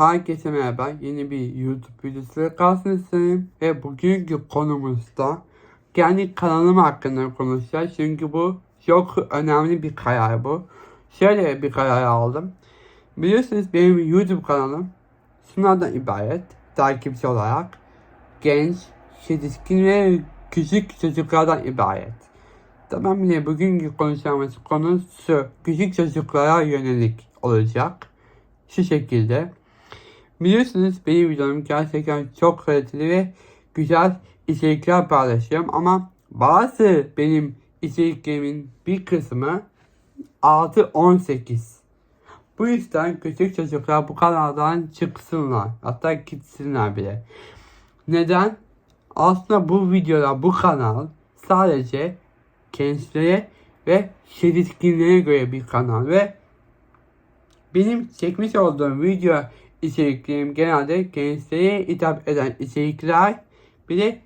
Herkese merhaba. Yeni bir YouTube videosu karşınızdayım. Ve bugünkü konumuzda kendi kanalım hakkında konuşacağız. Çünkü bu çok önemli bir karar bu. Şöyle bir karar aldım. Biliyorsunuz benim YouTube kanalım şunlardan ibaret. Takipçi olarak genç, yetişkin ve küçük çocuklardan ibaret. Tamam yine bugünkü konuşacağımız konu şu. Küçük çocuklara yönelik olacak. Şu şekilde. Biliyorsunuz benim videom gerçekten çok kaliteli ve güzel içerikler paylaşıyorum ama bazı benim içeriklerimin bir kısmı 6-18. Bu yüzden küçük çocuklar bu kanaldan çıksınlar. Hatta gitsinler bile. Neden? Aslında bu videolar, bu kanal sadece gençlere ve yetişkinlere göre bir kanal ve benim çekmiş olduğum video içeriklerim genelde gençlere hitap eden içerikler bir de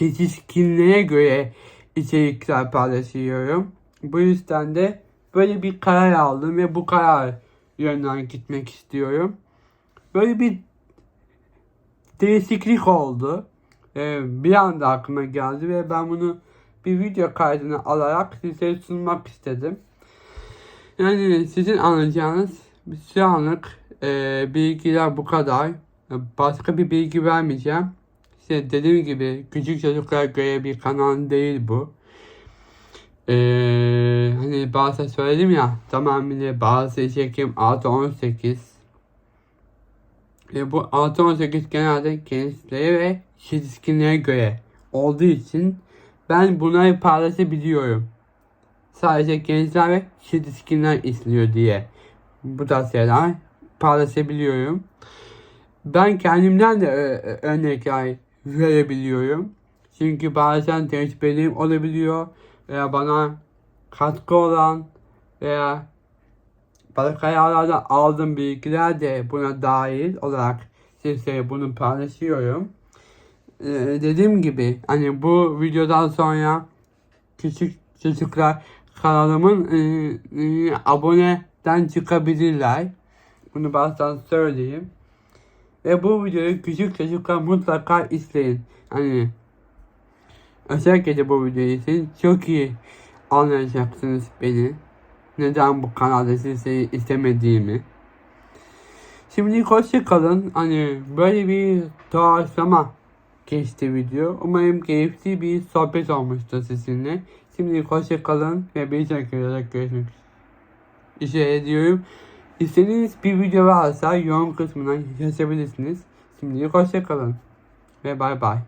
yetişkinlere göre içerikler paylaşıyorum. Bu yüzden de böyle bir karar aldım ve bu karar yönden gitmek istiyorum. Böyle bir değişiklik oldu. Ee, bir anda aklıma geldi ve ben bunu bir video kaydına alarak size sunmak istedim. Yani sizin anlayacağınız şu anlık e, bilgiler bu kadar. Başka bir bilgi vermeyeceğim. İşte dediğim gibi küçük çocuklara göre bir kanal değil bu. E, hani bazı söyledim ya tamamıyla bazı içerikim 6-18. E, bu 6-18 genelde gençlere ve yetişkinlere göre olduğu için ben bunları paylaşabiliyorum sadece gençler ve yetişkinler izliyor diye bu tarz şeyler paylaşabiliyorum. Ben kendimden de ö- ö- örnekler verebiliyorum. Çünkü bazen tecrübelerim olabiliyor veya bana katkı olan veya başka yerlerden aldığım bilgiler de buna dahil olarak size bunu paylaşıyorum. Ee, dediğim gibi hani bu videodan sonra küçük çocuklar kanalımın e, e, aboneden çıkabilirler. Bunu baştan söyleyeyim. Ve bu videoyu küçük çocuklar mutlaka izleyin. Hani özellikle bu videoyu izleyin. Çok iyi anlayacaksınız beni. Neden bu kanalda sizi istemediğimi. Şimdi hoşça kalın. Hani böyle bir doğaçlama geçti video. Umarım keyifli bir sohbet olmuştur sizinle. Şimdi hoşça kalın ve bir sonraki videoda görüşmek üzere ediyorum. İstediğiniz bir video varsa yorum kısmına yazabilirsiniz. Şimdi hoşça kalın ve bay bay.